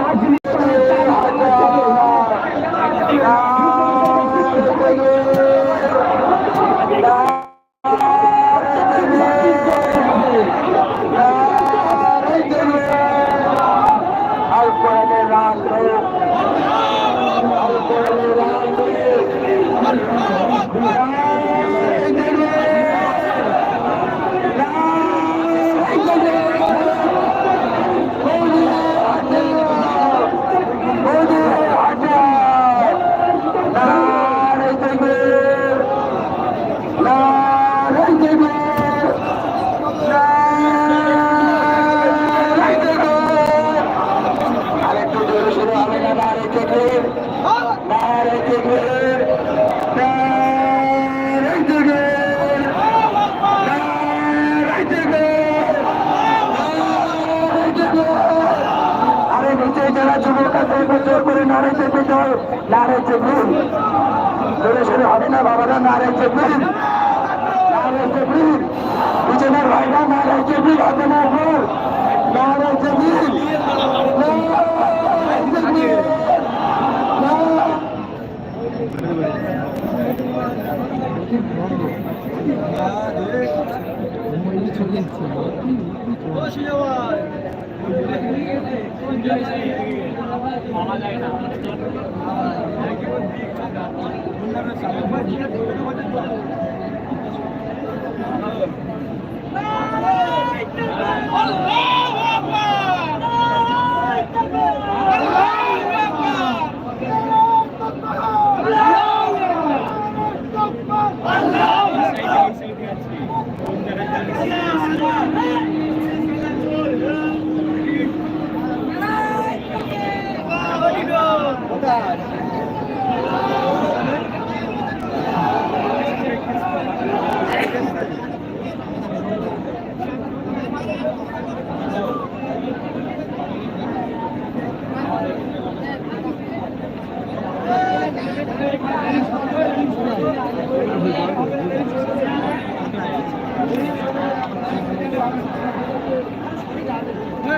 আরেকটু নারে তেকবীর নারে তেকবীর নারে তেকবীর নারে তেকবীর নারে তেকবীর আরে নিচে যারা যুবক আছে নারে নারে হবে না বাবারা নারে নারে চেপে পিছনের ভাইরা নারে চেপে হবে না নারে চেপে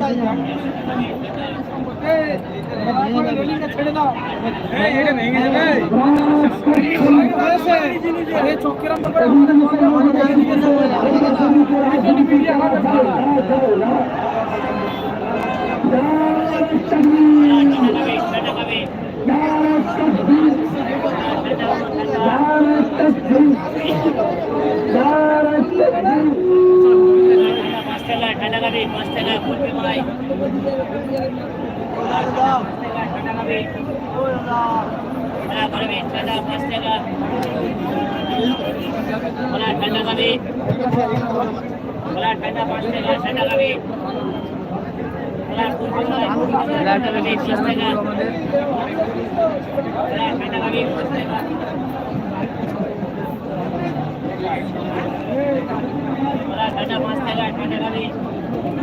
জমায় পাঁচ টাকা খাবি পাঁচ টাকা বলবি ভাই। ঠান্ডা করবি পাঁচ টাকা। বলা ঠান্ডা খাবি। বলা ঠান্ডা পাঁচ টাকা ঠান্ডা খাবি। টাকা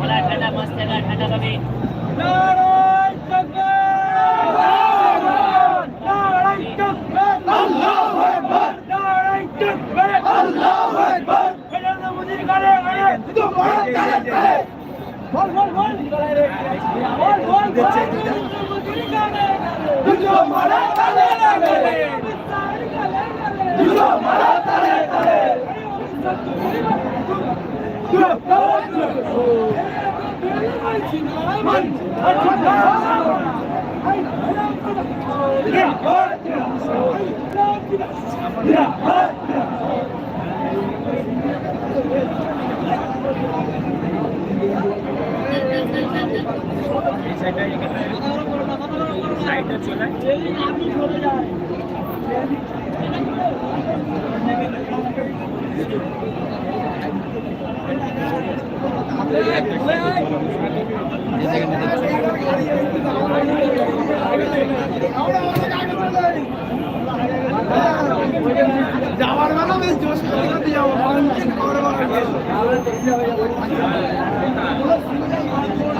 বলা ঠান্ডা পাঁচ ঠান্ডা খাবি ঠান্ডা ঠান্ডা বসতেরা ঠান্ডা কবি ঠান্ডা কবি ঠান্ডা বসতেরা ঠান্ডা বসতেরা ঠান্ডা কবি যাওয়ার বেলা বেশ জোশ করে দিয়ে যাব দাও ঘুরিয়ে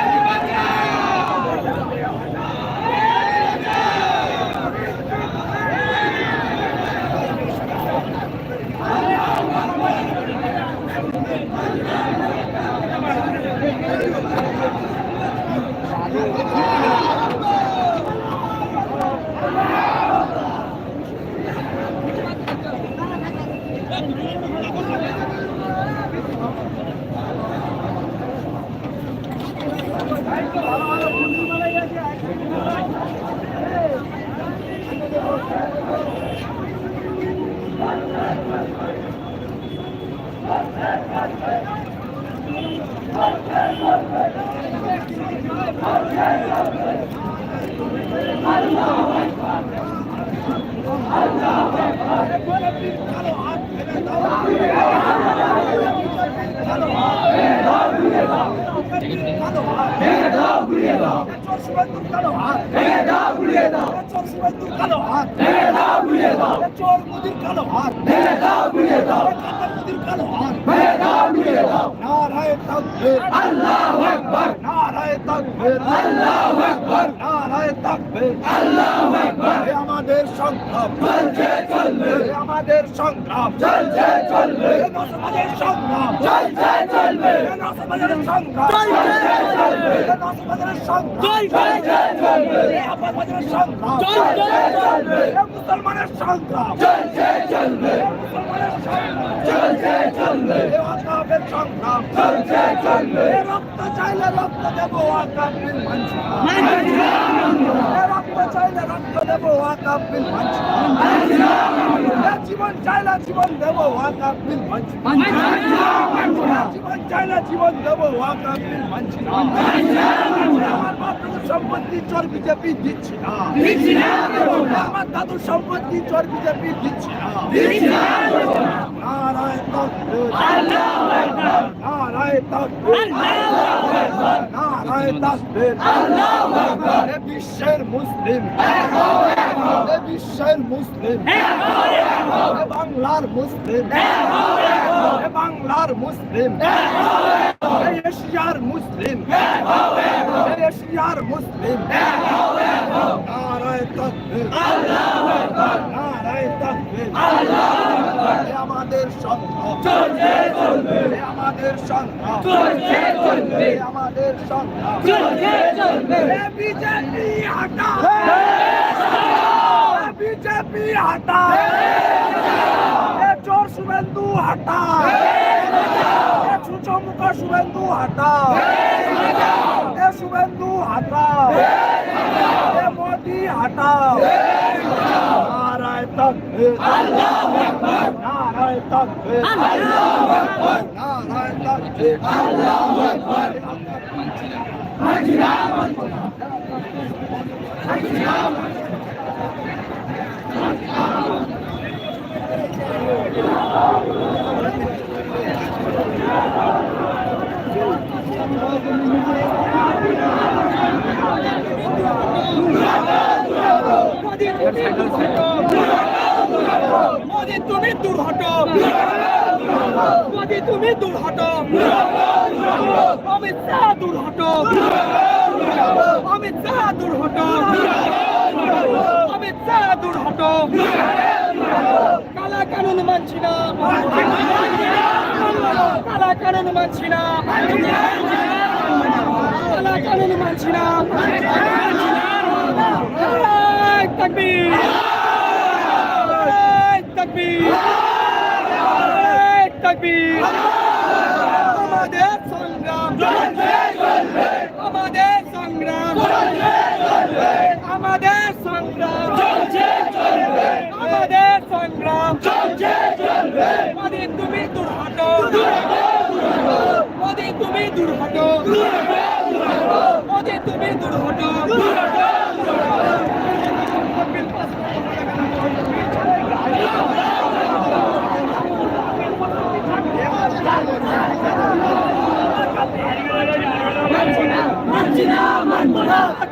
কালো হাত দাও মুদির কালো হাত ঘুরিয়ে দাও আমাদের সংগ্রাম চলছে চলবে আমাদের সংগ্রাম চলছে চলবে সংগ্রাম চলছে চলবে সংগ্রাম চলবে সংগ্রাম চলছে চলবে মুসলমানের সংগ্রাম চলছে চলবে চলছে চলবে। আকাবের সংগ্রাম। চলছে চলবে। রক্ত চাইলে রক্ত দেবো মানছি রক্ত চাইলে রক্ত দেব আকাবিল মানছি এ জীবন চাইলে জীবন দেব আকাবিল মানছি জীবন চাইলে জীবন দেব আকাবিল মানছি আমার বাপের সম্পত্তি চোর বিজেপি দিচ্ছি না। আমার দাদুর সম্পত্তি চোর বিজেপি দিচ্ছি না। নারায় তাকবীর এ বিশ্বের মুসলিম। এ বিশ্বের মুসলিম এ বাংলার মুসলিম এ বাংলার মুসলিম এ এশিয়ার মুসলিম এ এশিয়ার মুসলিম নারায় তাকবীর নারায় তাকবীর এ আমাদের সংগ্রাম চলছে চলবে আমাদের সংগ্রাম চলছে চলবে আমাদের সংগ্রাম চলছে চলবে বিজেপি হাটা বিজেপি হাটা চোর শুভেন্দু হাটা এ ছুচো মুখ শুভেন্দু হাটা এ শুভেন্দু হাটা এ মোদি হাটা নারায় তকবীর নারায় তকবীর নারায় তকবীর মোদি তুমি দূর হটো মোদি তুমি দূর হটো অমিত শাহ দূর হটো অমিত অমিত শাহ দূর হটো। কালা কানুন মানছি না। কালা কানুন মানছি না। কালা কানুন মানছি না। তাকবীর। তাকবীর। তাকবীর আমাদের সংগ্রাম আমাদের সংগ্রাম আমাদের সংগ্রাম মোদি, তুমি দূর মোদি, তুমি দূর মোদি, তুমি দূর হটো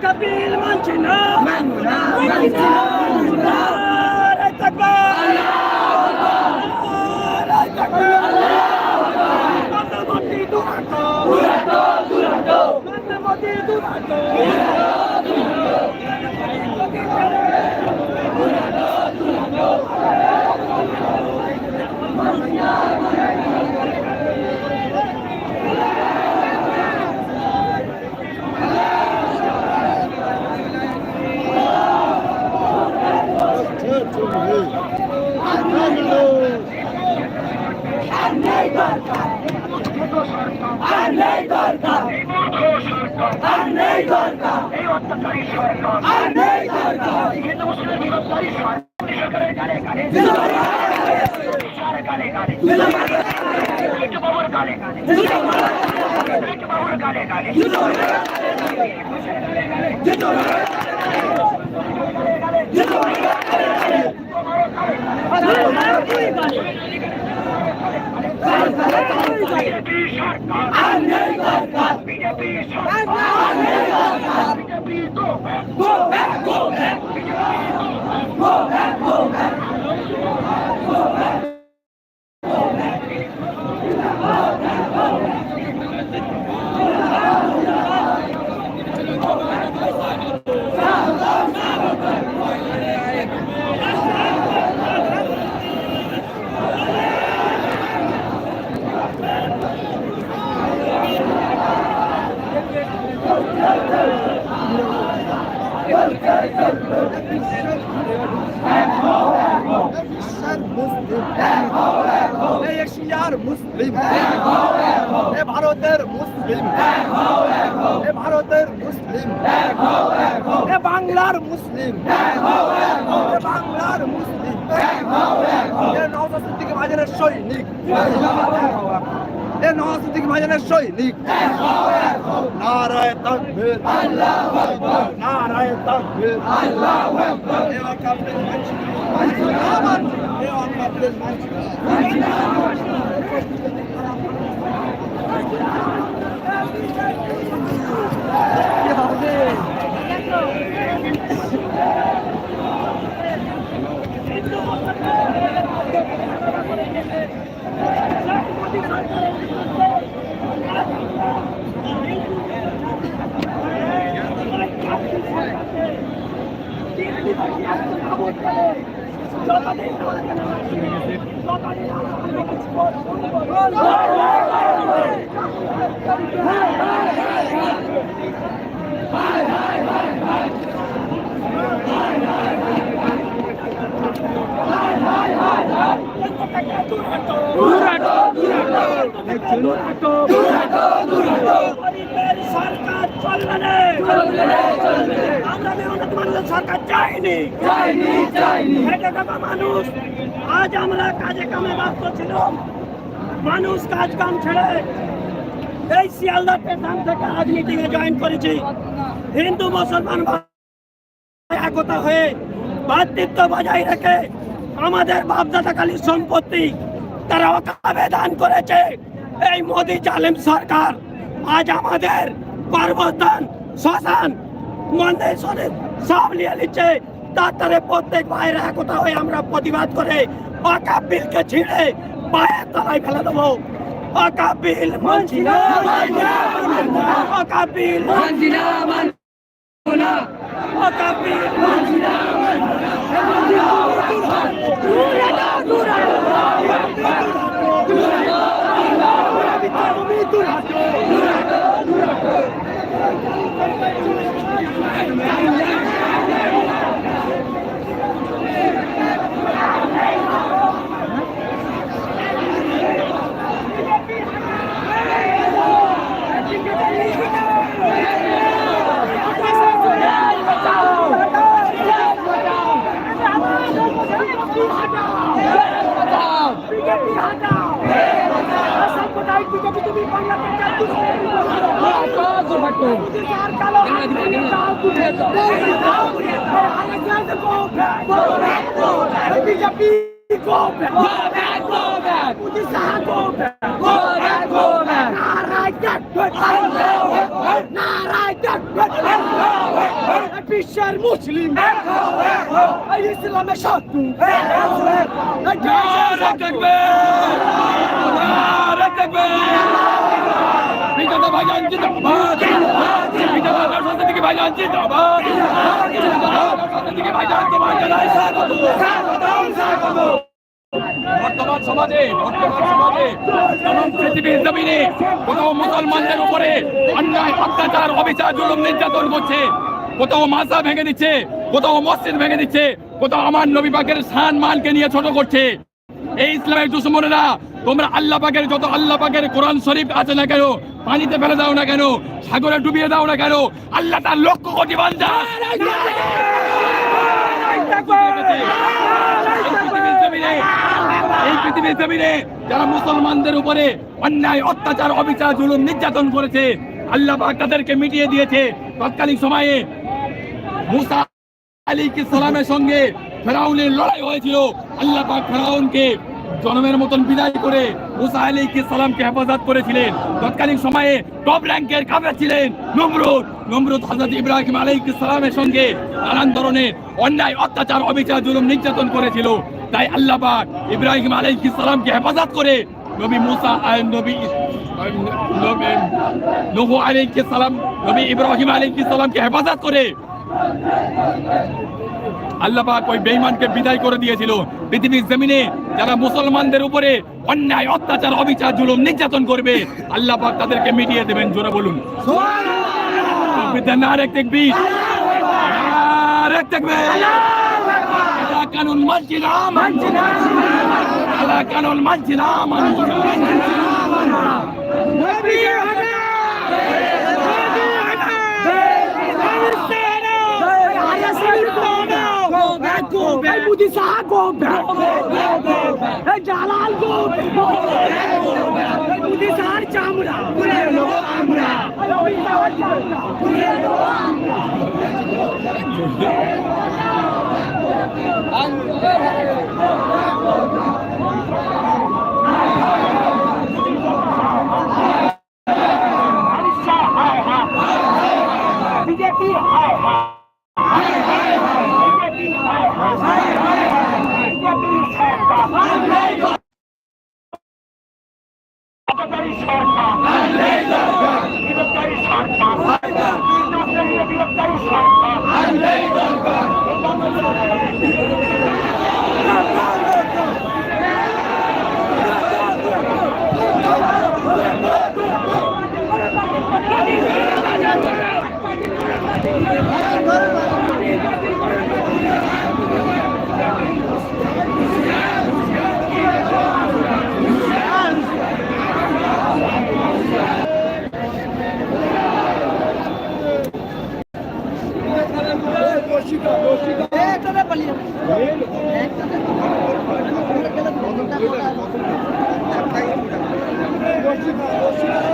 কপিল মানছি না। মানবো না। নারায় তাকবীর নারায় তাকবীর মানবতী দুরাটো দুরাটো দুরাটো মানবতী দুরাটো এই Go back, go back. মুসলিম। বাংলার মুসলিম। নওসাদ বাজারের সৈনিক। এ নওসাদ বাজারের সৈনিক। নারায় তাকবীর। নারায় তাকবীর। এ অকাপদের মানছি এ অকাপদের মানছি চাইনি মানুষ আজ আমরা কাজে কামে মানুষ কাজ কাম ছেড়ে এই শিয়ালদা স্টেশন থেকে আজ জয়েন করেছি হিন্দু মুসলমান একতা হয়ে ভাতৃত্ব বজায় রেখে আমাদের বাপদাদা বাপদাদাকালীর সম্পত্তি তারা অকাবে দান করেছে এই মোদি জালিম সরকার, আজ আমাদের পার্বতন শ্মশান, মন্দির শরীর সব নিয়ে নিচ্ছে। তার তারে প্রত্যেক ভাইয়ের একতা হয়ে আমরা প্রতিবাদ করে অকাপ বিলকে ছিঁড়ে পায়ের তলায় ফেলে দেবো। অকাপ বিল অকাপ বিল না বিল মানছি না Back. Narai Takbir, Allahu Akbar. Narai Takbir, Allahu Akbar. বিশ্বের মুসলিম ইসলামের শত্রু স্বাগত। বর্তমান সমাজে বর্তমান সমাজে কোথাও মুসলমানদের উপরে অন্যায়, অত্যাচার, অবিচার, জুলুম, নির্যাতন করছে। কোথাও মাসা ভেঙে দিচ্ছে, কোথাও মসজিদ ভেঙে দিচ্ছে, কোথাও আমার নবী পাকের সান মানকে নিয়ে ছোট করছে। এই ইসলামের দুশ্মনেরা তোমরা আল্লাহ পাকের যত আল্লাহ পাকের কোরআন শরীফ আছে না কেন, পানিতে ফেলে দাও না কেন, সাগরে ডুবিয়ে দাও না কেন, আল্লাহ তার লক্ষ কোটি বান্দা এই পৃথিবীর জমিনে যারা মুসলমানদের উপরে অন্যায়, অত্যাচার, অবিচার, জুলুম, নির্যাতন করেছে, আল্লাহ পাক তাদেরকে মিটিয়ে দিয়েছে তৎকালীন সময়ে। মুসা আলী সালামের সঙ্গে ফেরাউনের লড়াই হয়েছিল। আল্লাহ পাক ফেরাউনকে জনমের মতন বিদায় করে মুসা আলী সালামকে হেফাজত করেছিলেন। তৎকালীন সময়ে টপ র্যাঙ্কের কাফের ছিলেন নমরুদ। নমরুদ হযরত ইব্রাহিম আলাইহিস সালামের সঙ্গে নানান ধরনের অন্যায়, অত্যাচার, অবিচার, জুলুম নির্যাতন করেছিল। তাই আল্লাহ ইব্রাহিম আলাইহিস সালামকে হেফাজত করে নবী মুসা নবী নবী নূহ সালাম, নবী ইব্রাহিম আলাইহিস সালামকে হেফাজত করে আল্লাহ পাক ওই বেঈমানকে বিদায় করে দিয়েছিল। পৃথিবীর জমিনে যারা মুসলমানদের উপরে অন্যায় অত্যাচার অবিচার জুলুম নির্যাতন করবে আল্লাহ পাক তাদেরকে মিটিয়ে দেবেন জোরে বলুন কানুন মানছি না মানছি না কানুন মানছি না মানছি না Back. Hey Jalal go back. Hey Mudi Thank you.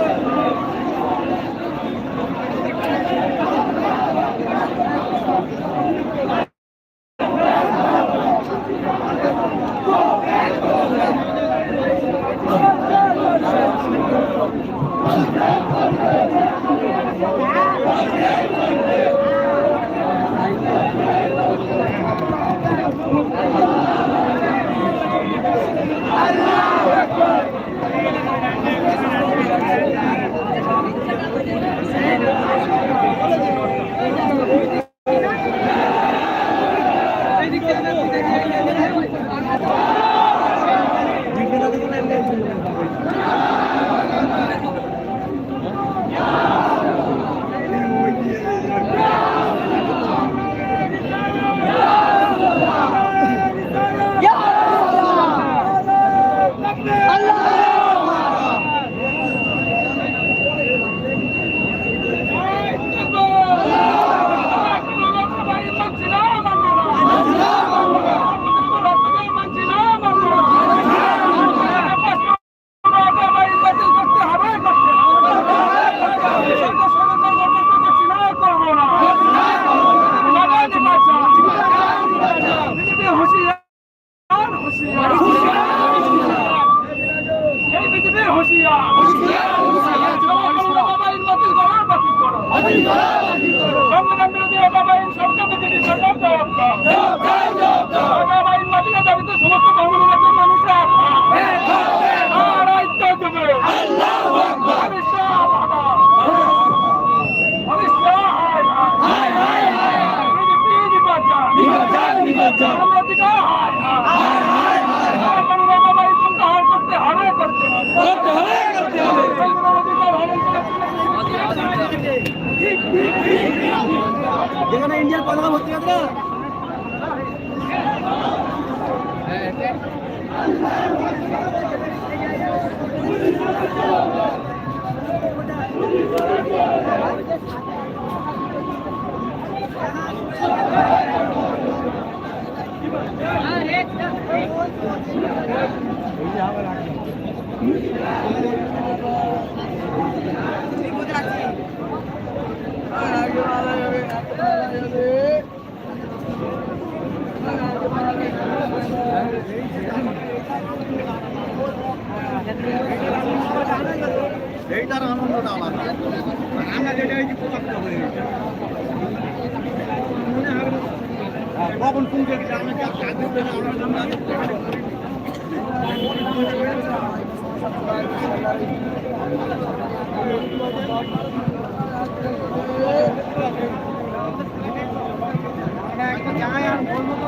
এটার আনন্দটা আলাদা। আমরা যেটা ওই যে প্রকাশ করি কখন কোন জায়গায় আর বলব তো